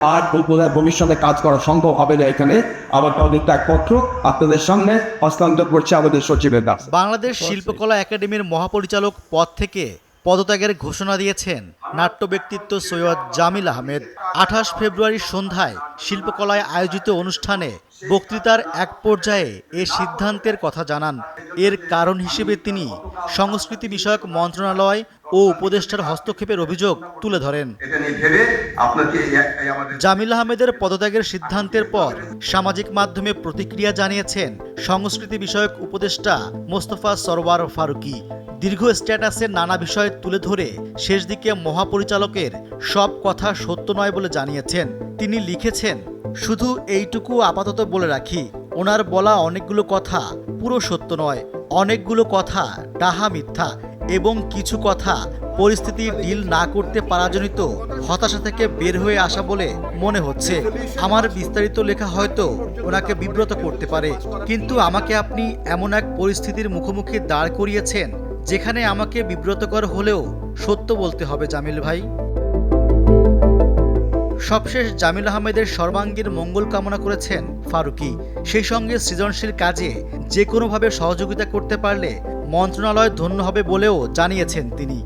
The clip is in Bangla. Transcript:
আর ফুটবলের ভবিষ্যতে কাজ করা সম্ভব হবে না এখানে। আবার তাদের ত্যাগপত্র আপনাদের সামনে হস্তান্তর করছে আমাদের সচিবের। কাছে বাংলাদেশ শিল্পকলা একাডেমির মহাপরিচালক পদ থেকে পদত্যাগের ঘোষণা দিয়েছেন নাট্য ব্যক্তিত্ব সৈয়দ জামিল আহমেদ। আঠাশ ফেব্রুয়ারি সন্ধ্যায় শিল্পকলায় আয়োজিত অনুষ্ঠানে বক্তৃতার এক পর্যায়ে এ সিদ্ধান্তের কথা জানান। এর কারণ হিসেবে তিনি সংস্কৃতি বিষয়ক মন্ত্রণালয় ও উপদেষ্টার হস্তক্ষেপের অভিযোগ তুলে ধরেন। জামিল আহমেদের পদত্যাগের সিদ্ধান্তের পর সামাজিক মাধ্যমে প্রতিক্রিয়া জানিয়েছেন সংস্কৃতি বিষয়ক উপদেষ্টা মোস্তফা সরওয়ার ফারুকি দীর্ঘ স্ট্যাটাসে নানা বিষয় তুলে ধরে শেষ দিকে মহাপরিচালকের সব কথা সত্য নয় বলে জানিয়েছেন। তিনি লিখেছেন, শুধু এইটুকু আপাতত বলে রাখি, ওনার বলা অনেকগুলো কথা পুরো সত্য নয়, অনেকগুলো কথা ডাহা মিথ্যা এবং কিছু কথা পরিস্থিতি ডিল না করতে পারাজনিত হতাশা থেকে বের হয়ে আসা বলে মনে হচ্ছে। আমার বিস্তারিত লেখা হয়তো ওনাকে বিব্রত করতে পারে, কিন্তু আমাকে আপনি এমন এক পরিস্থিতির মুখোমুখি দাঁড় করিয়েছেন, যেখানে আমাকে বিব্রতকর হলেও সত্য বলতে হবে জামিল ভাই। সবশেষ জামিল আহমেদের সর্বাঙ্গীর মঙ্গল কামনা করেছেন ফারুকি। সেই সঙ্গে সৃজনশীল কাজে যে কোনোভাবে সহযোগিতা করতে পারলে মন্ত্রণালয় ধন্য হবে বলেও জানিয়েছেন তিনি।